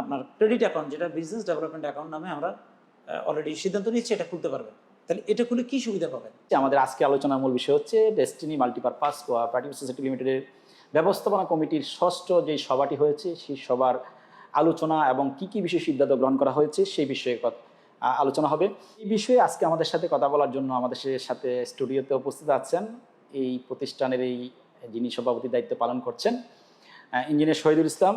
আপনার credit account যেটা business development account নামে আমরা অলরেডি সিদ্ধান্ত নিচ্ছি, এটা খুলতে পারবেন। তাহলে এটা খুলে কি সুবিধা পাবেন? আমাদের আজকে আলোচনার মূল বিষয় হচ্ছে ডেস্টিনি মাল্টিপারপাস কোঅপারেটিভ সোসাইটি লিমিটেডের ব্যবস্থাপনা কমিটির ষষ্ঠ যে সভাটি হয়েছে, সেই সভার আলোচনা এবং কি কি বিষয়ে সিদ্ধান্ত গ্রহণ করা হয়েছে, সেই বিষয়ে আলোচনা হবে। এই বিষয়ে আজকে আমাদের সাথে কথা বলার জন্য আমাদের সাথে স্টুডিওতে উপস্থিত আছেন। এই প্রতিষ্ঠানের এই যিনি সভাপতির দায়িত্ব পালন করছেন ইঞ্জিনিয়ার শহীদুল ইসলাম।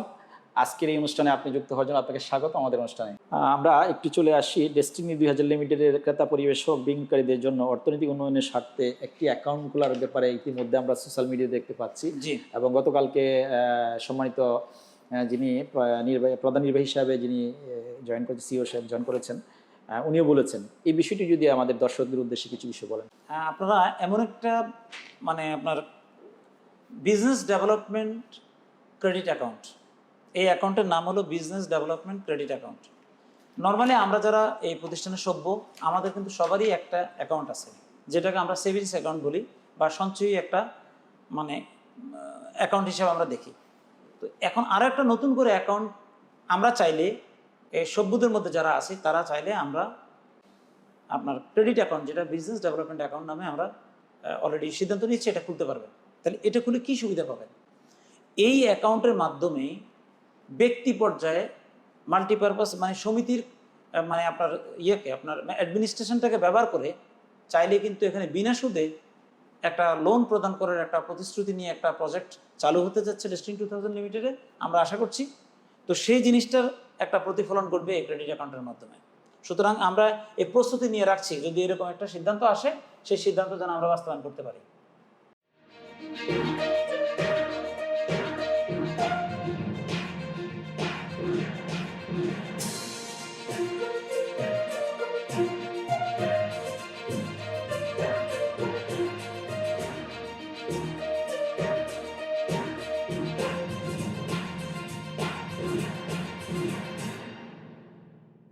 আজকের এই অনুষ্ঠানে আপনি যুক্ত হওয়ার জন্য আপনাকে স্বাগত আমাদের অনুষ্ঠানে। আমরা একটু চলে আসি। ডেস্টিনি দুই হাজার লিমিটেডের ক্রেতা পরিবেশক বিনিয়োগকারীদের জন্য অর্থনৈতিক উন্নয়নের স্বার্থে একটি অ্যাকাউন্ট খোলার ব্যাপারে ইতিমধ্যে আমরা সোশ্যাল মিডিয়া দেখতে পাচ্ছি। জি। এবং গতকালকে সম্মানিত যিনি নির্বাহী প্রধান নির্বাহী হিসাবে যিনি জয়েন করেছেন সিও সাহেব জয়েন করেছেন উনিও বলেছেন। এই বিষয়টি যদি আমাদের দর্শকদের উদ্দেশ্যে কিছু বিষয় বলেন। হ্যাঁ, আপনারা এমন একটা মানে আপনার বিজনেস ডেভেলপমেন্ট ক্রেডিট অ্যাকাউন্ট এই অ্যাকাউন্টের নাম হলো business development credit account. Normally আমরা যারা এই প্রতিষ্ঠানে সভ্য, আমাদের কিন্তু সবারই একটা অ্যাকাউন্ট আছে, যেটাকে আমরা সেভিংস অ্যাকাউন্ট বলি বা সঞ্চয়ী একটা মানে অ্যাকাউন্ট হিসেবে আমরা দেখি। তো এখন আরও একটা নতুন করে অ্যাকাউন্ট আমরা চাইলে, এই সভ্যদের মধ্যে যারা আছে, তারা চাইলে আমরা আপনার ক্রেডিট অ্যাকাউন্ট, যেটা বিজনেস ডেভেলপমেন্ট অ্যাকাউন্ট নামে আমরা অলরেডি সিদ্ধান্ত নিচ্ছি এটা খুলতে পারবেন। তাহলে এটা খুলে কি সুবিধা পাবেন? এই অ্যাকাউন্টের মাধ্যমে ব্যক্তি পর্যায়ে মাল্টিপারপাস মানে সমিতির মানে আপনার ইয়েকে, আপনার অ্যাডমিনিস্ট্রেশনটাকে ব্যবহার করে চাইলে কিন্তু এখানে বিনা সুদে একটা লোন প্রদান করার একটা প্রতিশ্রুতি নিয়ে একটা প্রজেক্ট চালু হতে যাচ্ছে ডেস্টিন টু থাউজেন্ড লিমিটেডে আমরা আশা করছি। তো সেই জিনিসটার একটা প্রতিফলন ঘটবে এই ক্রেডিট অ্যাকাউন্টের মাধ্যমে। সুতরাং আমরা এই প্রস্তুতি নিয়ে রাখছি। যদি এরকম একটা সিদ্ধান্ত আসে, সেই সিদ্ধান্ত যেন আমরা বাস্তবায়ন করতে পারি।